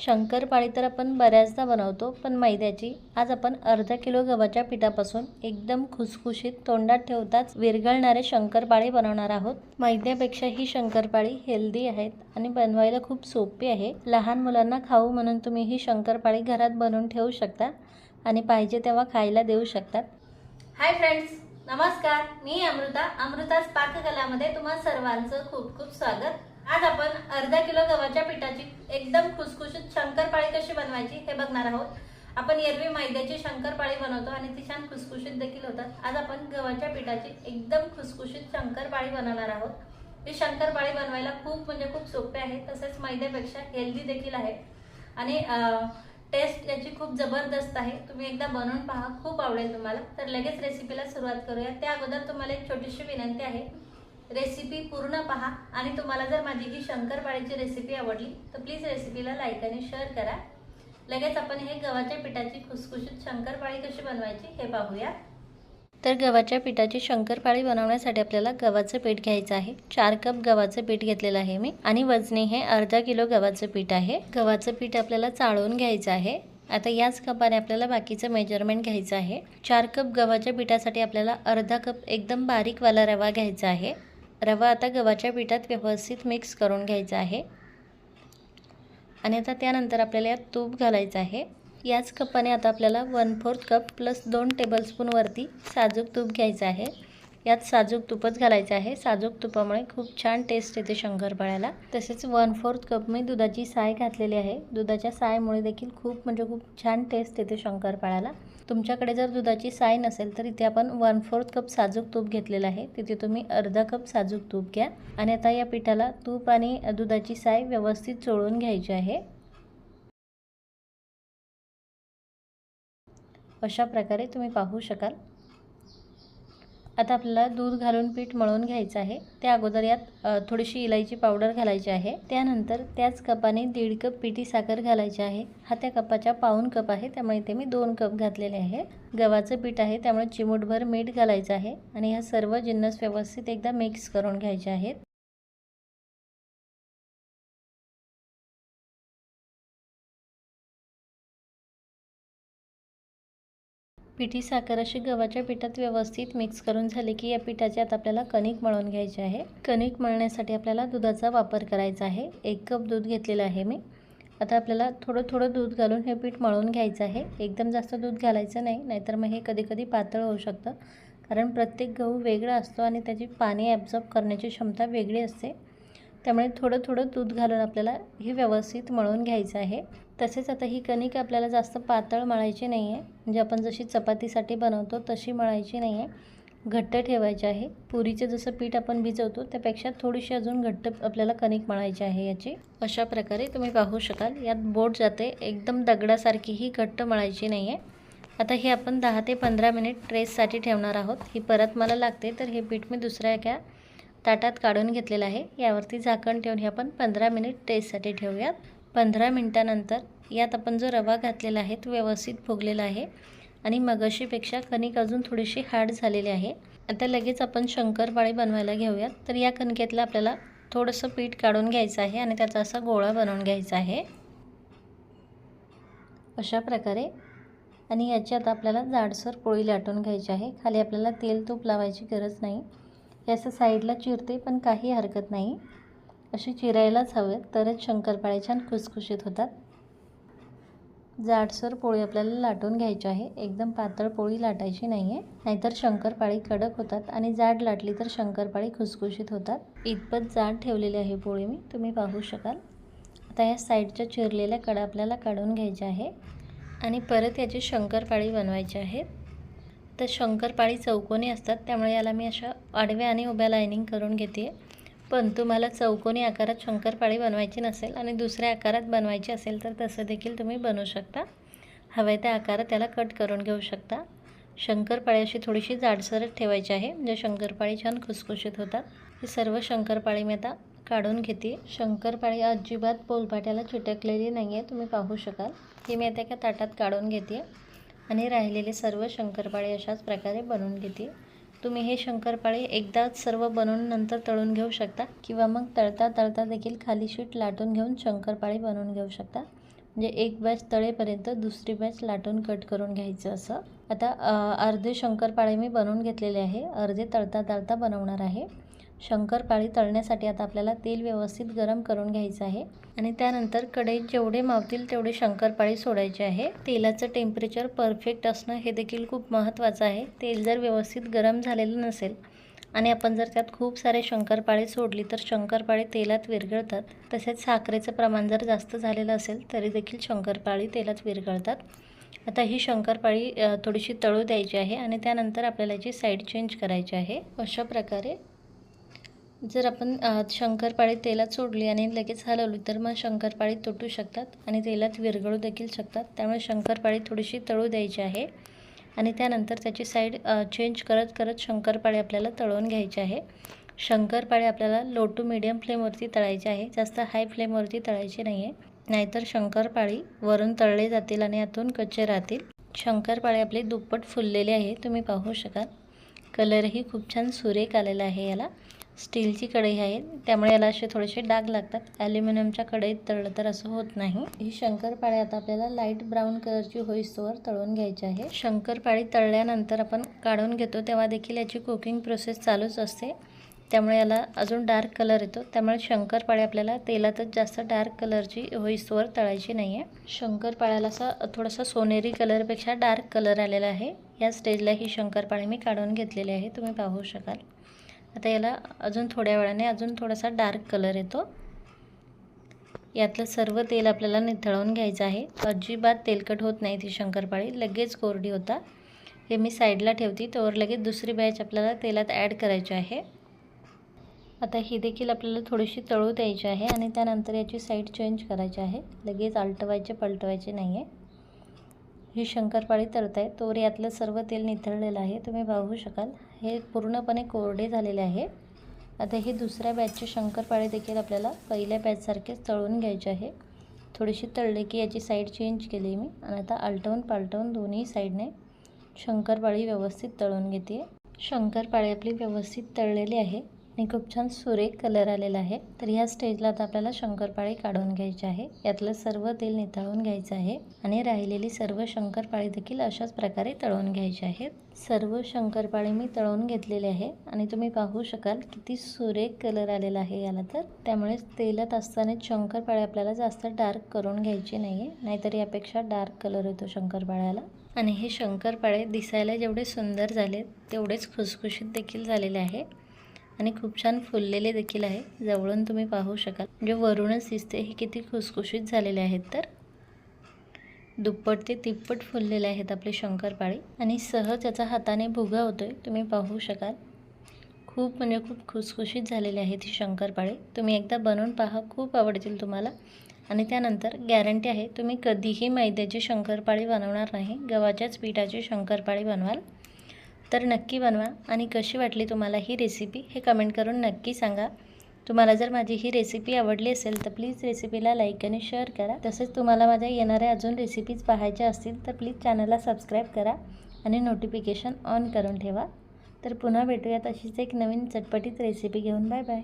शंकरपाळी तर आपण बऱ्याचदा बनवतो पण मैद्याची. आज आपण अर्धा किलो गव्हाच्या पिठापासून एकदम खुसखुशीत तोंडात ठेवताच विरघळणारे शंकरपाळी बनवणार आहोत. मैद्यापेक्षा ही शंकरपाळी हेल्दी आहेत आणि बनवायला खूप सोपी आहे. लहान मुलांना खाऊ म्हणून तुम्ही ही शंकरपाळी घरात बनवून ठेवू शकता आणि पाहिजे तेव्हा खायला देऊ शकतात हाय फ्रेंड्स नमस्कार. मी अमृता अमृताच पाककलामध्ये तुम्हा सर्वांचं खूप खूप स्वागत. आज आपण अर्धा किलो गव्हाच्या पिठाची एकदम खुसखुशीत शंकरपाळी कशी बनवायची हे बघणार आहोत. आपण एरवी मैद्याची शंकरपाळी बनवतो आणि ती छान खुसखुशीत देखील होतात. आज आपण गव्हाच्या पिठाची एकदम खुसखुशीत शंकरपाळी बनवणार आहोत. ही शंकरपाळी बनवायला खूप म्हणजे खूप सोपे आहे तसेच मैद्यापेक्षा हेल्दी देखील आहे. आणि टेस्ट याची खूप जबरदस्त आहे. तुम्ही एकदा बनवून पहा खूप आवडेल तुम्हाला. तर लगेच रेसिपीला सुरुवात करूया. त्या अगोदर तुम्हाला एक छोटीशी विनंती आहे. रेसिपी पूर्ण पहा. आणि तुम्हाला जर माझी ही शंकरपाळीची रेसिपी आवडली तर प्लीज रेसिपीला लाईक आणि शेअर करा. लगेच आपण हे गव्हाच्या पिठाची खुसखुशीत शंकरपाळी कशी बनवायची हे पाहूया. तर गव्हाच्या पिठाची शंकरपाळी बनवण्यासाठी आपल्याला गव्हाचं पीठ घ्यायचं आहे. चार कप गव्हाचं पीठ घेतलेलं आहे मी. आणि वजनी हे अर्धा किलो गव्हाचं पीठ आहे. गव्हाचं पीठ आपल्याला चाळून घ्यायचं आहे. आता याच कपाने आपल्याला बाकीचं मेजरमेंट घ्यायचं आहे. चार कप गव्हाच्या पिठासाठी आपल्याला अर्धा कप एकदम बारीकवाला रवा घ्यायचा आहे. रवा आता गव्हाच्या पिठात व्यवस्थित मिक्स करून घ्यायचा आहे. आणि आता त्यानंतर आपल्याला यात तूप घालायचं आहे. याच कपाने आता आपल्याला वन फोर्थ कप प्लस दोन टेबलस्पूनवरती साजूक तूप घ्यायचं आहे. यात साजूक तुपच घालायचं आहे. साजूक तुपामुळे खूप छान टेस्ट येते शंकरपाळ्याला तसेच वन फोर्थ कप मी दुधाची साय घातलेली आहे. दुधाच्या सायमुळे देखील खूप म्हणजे खूप छान टेस्ट येते शंकरपाळ्याला तुमच्याकडे जर दुधाची साय नसेल तर इथे आपण वन फोर्थ कप साजूक तूप घेतलेलं आहे. तिथे तुम्ही अर्धा कप साजूक तूप घ्या. आणि आता या पिठाला तूप आणि दुधाची साय व्यवस्थित चोळून घ्यायची आहे. अशा प्रकारे तुम्ही पाहू शकाल. आता आपल्याला दूध घालून पीठ मळून घ्यायचं आहे. त्या अगोदर यात थोडीशी इलायची पावडर घालायची आहे. त्यानंतर त्याच कपाने दीड कप पिठी साखर घालायची आहे. हा त्या कपाच्या पाऊन कप आहे. त्यामुळे इथे मी दोन कप घातलेले आहे. गव्हाचं पीठ आहे. त्यामुळे चिमूटभर मीठ घालायचं आहे. आणि ह्या सर्व जिन्नस व्यवस्थित एकदा मिक्स करून घ्यायचे आहेत. पिठी साखर अशी गव्हाच्या पिठात व्यवस्थित मिक्स करून झाले की या पिठाचे आता आपल्याला कणिक मळून घ्यायचे आहे. कणिक मळण्यासाठी आपल्याला दुधाचा वापर करायचा आहे. एक कप दूध घेतलेलं आहे मी. आता आपल्याला थोडं थोडं दूध घालून हे पीठ मळून घ्यायचं आहे. एकदम जास्त दूध घालायचं नाही नाहीतर मग हे कधीकधी पातळ होऊ शकतं. कारण प्रत्येक गहू वेगळा असतो आणि त्याची पाणी ॲब्झॉर्ब करण्याची क्षमता वेगळी असते. त्यामुळे थोडं थोडं दूध घालून आपल्याला हे व्यवस्थित मळून घ्यायचं आहे. तसेच आता ही कणिक आपल्याला जास्त पातळ मळायची नाही आहे म्हणजे आपण जशी चपातीसाठी बनवतो तशी मळायची नाही आहे घट्ट ठेवायची आहे. पुरीचं जसं पीठ आपण भिजवतो त्यापेक्षा थोडीशी अजून घट्ट आपल्याला कणिक मळायची आहे याची. अशा प्रकारे तुम्ही पाहू शकाल. यात बोट जाते. एकदम दगडासारखी ही घट्ट मळायची नाही आहे आता हे आपण दहा ते पंधरा मिनिट ट्रेससाठी ठेवणार आहोत. ही परत मला लागते. तर हे पीठ मी दुसऱ्या एका ताटात काढून घेतलेलं आहे. यावरती झाकण ठेवून हे आपण पंधरा मिनिट टेस्टसाठी ठेवूयात. पंधरा मिनटानंतर यात आपण जो रवा घातलेला आहे तो व्यवस्थित फुगलेला आहे आणि मगशीपेक्षा कणिक अजून थोडीशी हार्ड झालेली आहे. आता लगेच आपण शंकरपाळी बनवायला घेऊयात. तर या कणकेतलं आपल्याला थोडंसं पीठ काढून घ्यायचं आहे आणि त्याचा असा गोळा बनवून घ्यायचा आहे. अशा प्रकारे आणि याच्यात आपल्याला जाडसर पोळी लाटून घ्यायची आहे. खाली आपल्याला तेल तूप लावायची गरज नाही. हे असं साईडला चिरते पण काही हरकत नाही. अशी चिरायलाच हवे तरच शंकरपाळे छान खुसखुशीत होतात. जाडसर पोळी आपल्याला लाटून घ्यायची आहे. एकदम पातळ पोळी लाटायची नाही आहे नाहीतर शंकरपाळी कडक होतात आणि जाड लाटली तर शंकरपाळी खुसखुशीत होतात. इतपत जाड ठेवलेली आहे पोळी मी. तुम्ही पाहू शकाल. आता या साईडच्या चिरलेल्या कडा आपल्याला काढून घ्यायच्या आहे. आणि परत याची शंकरपाळी बनवायची आहेत. तर शंकरपाळी चौकोनी असतात त्यामुळे याला मी अशा आडव्या आणि उभ्या लायनिंग करून घेते पण तुम्हाला चौकोनी आकारात शंकरपाळी बनवायची नसेल आणि दुसऱ्या आकारात बनवायची असेल तर तसं देखील तुम्ही बनवू शकता. हव्या त्या आकारात त्याला कट करून घेऊ शकता. शंकरपाळी अशी थोडीशी जाडसरच ठेवायची आहे म्हणजे शंकरपाळी छान खुसखुशीत होतात. ही सर्व शंकरपाळी मी आता काढून घेते शंकरपाळी अजिबात पोलपाट्याला चिटकलेली नाही आहे तुम्ही पाहू शकाल. ही मी आता एका ताटात काढून घेते आणि राहिलेले सर्व शंकरपाळे अशाच प्रकारे बनवून घेते. तुम्ही हे शंकरपाळे एकदाच सर्व बनवून नंतर तळून घेऊ शकता किंवा मग तळता तळता देखील खाली शीट लाटून घेऊन शंकरपाळे बनवून घेऊ शकता. म्हणजे एक बॅच तळेपर्यंत दुसरी बॅच लाटून कट करून घ्यायचं असं. आता अर्धे शंकरपाळे मी बनवून घेतलेले आहे. अर्धे तळता तळता बनवणार आहे. शंकरपाळी तळण्यासाठी आता आपल्याला तेल व्यवस्थित गरम करून घ्यायचं आहे. आणि त्यानंतर कढईत जेवढे मावतील तेवढे शंकरपाळी सोडायचे आहे. तेलाचं टेम्परेचर परफेक्ट असणं हे देखील खूप महत्त्वाचं आहे. तेल जर व्यवस्थित गरम झालेलं नसेल आणि आपण जर त्यात खूप सारे शंकरपाळे सोडली तर शंकरपाळे तेलात विरघळतात. तसेच साखरेचं प्रमाण जर जास्त झालेलं असेल तरी देखील शंकरपाळी तेलात विरघळतात. आता ही शंकरपाळी थोडीशी तळू द्यायची आहे आणि त्यानंतर आपल्याला याची साईड चेंज करायची आहे. अशा प्रकारे जर आपण शंकरपाळी तेलात सोडली आणि लगेच हलवली तर मग शंकरपाळी तुटू शकतात आणि तेलात विरघळू देखील शकतात. त्यामुळे शंकरपाळी थोडीशी तळू द्यायची आहे आणि त्यानंतर त्याची साईड चेंज करत करत शंकरपाळी आपल्याला तळवून घ्यायची आहे. शंकरपाळी आपल्याला लो टू मिडियम फ्लेमवरती तळायची आहे. जास्त हाय फ्लेमवरती तळायची नाही आहे नाहीतर शंकरपाळी वरून तळले जातील आणि आतून कच्चे राहतील. शंकरपाळी आपली दुप्पट फुललेली आहे तुम्ही पाहू शकाल. कलरही खूप छान सुरेख आलेला आहे याला. स्टीलची कढई आहे. त्यामुळे याला असे थोडेसे डाग लागतात. ॲल्युमिनियमच्या कढईत तळलं तर असं होत नाही. ही शंकरपाळी आता आपल्याला लाइट ब्राऊन कलरची होईस्तोवर तळून घ्यायची आहे. शंकरपाळी तळल्यानंतर आपण काढून घेतो तेव्हा देखील याची कुकिंग प्रोसेस चालूच असते. त्यामुळे याला अजून डार्क कलर येतो. त्यामुळे शंकरपाळी आपल्याला तेलातच जास्त डार्क कलरची होईस्तोवर तळायची नाही आहे शंकरपाळ्याला असा थोडासा सोनेरी कलरपेक्षा डार्क कलर आलेला आहे. या स्टेजला ही शंकरपाळी मी काढून घेतलेली आहे. तुम्ही पाहू शकाल. आता याला अजून थोड्या वेळाने अजून थोडासा डार्क कलर येतो. यातलं सर्व तेल आपल्याला निथळवून घ्यायचं आहे. अजिबात तेलकट होत नाही ती शंकरपाळी. लगेच कोरडी होता. हे मी साईडला ठेवते. तोवर लगेच दुसरी बॅच आपल्याला तेलात ॲड करायची आहे. आता ही देखील आपल्याला थोडीशी तळू द्यायची आहे आणि त्यानंतर याची साईड चेंज करायची आहे. लगेच आलटवायचे पलटवायचे नाही आहे ही शंकरपाळी तळताय. तोवर यातलं सर्व तेल निथळलेलं आहे. तुम्ही पाहू शकाल. हे पूर्णपणे कोरडे झालेले आहे. आता ही दुसऱ्या बॅचची शंकरपाळी देखील आपल्याला पहिल्या बॅचसारखेच तळून घ्यायचे आहे. थोडीशी तळले की याची साईड चेंज केली मी. आणि आता आलटवून पालटवून दोन्ही साईडने शंकरपाळी व्यवस्थित तळून घेते शंकरपाळी आपली व्यवस्थित तळलेली आहे. आणि खूप छान सुरेख कलर आलेला आहे. तर ह्या स्टेजला आता आपल्याला शंकरपाळी काढून घ्यायची आहे. यातलं सर्व तेल निथळून घ्यायचं आहे आणि राहिलेली सर्व शंकरपाळी देखील अशाच प्रकारे तळून घ्यायची आहेत सर्व शंकरपाळी मी तळून घेतलेले आहे आणि तुम्ही पाहू शकाल किती सुरेख कलर आलेला आहे याला तर. त्यामुळे तेलात असतानाच शंकरपाळी आपल्याला जास्त डार्क करून घ्यायची नाही आहे नाहीतर यापेक्षा डार्क कलर येतो शंकरपाळ्याला. आणि हे शंकरपाळे दिसायला जेवढे सुंदर झाले तेवढेच खुसखुशीत देखील झालेले आहे. आणि खूप छान फुललेले देखील आहे. जवळून तुम्ही पाहू शकाल. म्हणजे वरूनच दिसते. हे किती खुसखुशीत झालेले आहेत तर. दुप्पट ते तिप्पट फुललेले आहेत आपले शंकरपाळी. आणि सहज याचा हाताने भुगा होतो आहे तुम्ही पाहू शकाल. खूप म्हणजे खूप खुसखुशीत झालेले आहेत ही शंकरपाळी. तुम्ही एकदा बनवून पहा. खूप आवडतील तुम्हाला. आणि त्यानंतर गॅरंटी आहे तुम्ही कधीही मैद्याची शंकरपाळी बनवणार नाही. गव्हाच्याच पिठाची शंकरपाळी बनवाल. तर नक्की बनवा आणि कशी वाटली तुम्हाला ही रेसिपी हे कमेंट करून नक्की सांगा. तुम्हाला जर माझी ही रेसिपी आवडली असेल तर प्लीज रेसिपीला लाईक आणि शेअर करा. तसेच तुम्हाला माझ्या येणाऱ्या अजून रेसिपीज पाहायच्या असतील तर प्लीज चॅनलला सबस्क्राईब करा आणि नोटिफिकेशन ऑन करून ठेवा. तर पुन्हा भेटूयात अशीच एक नवीन चटपटीत रेसिपी घेऊन. Bye bye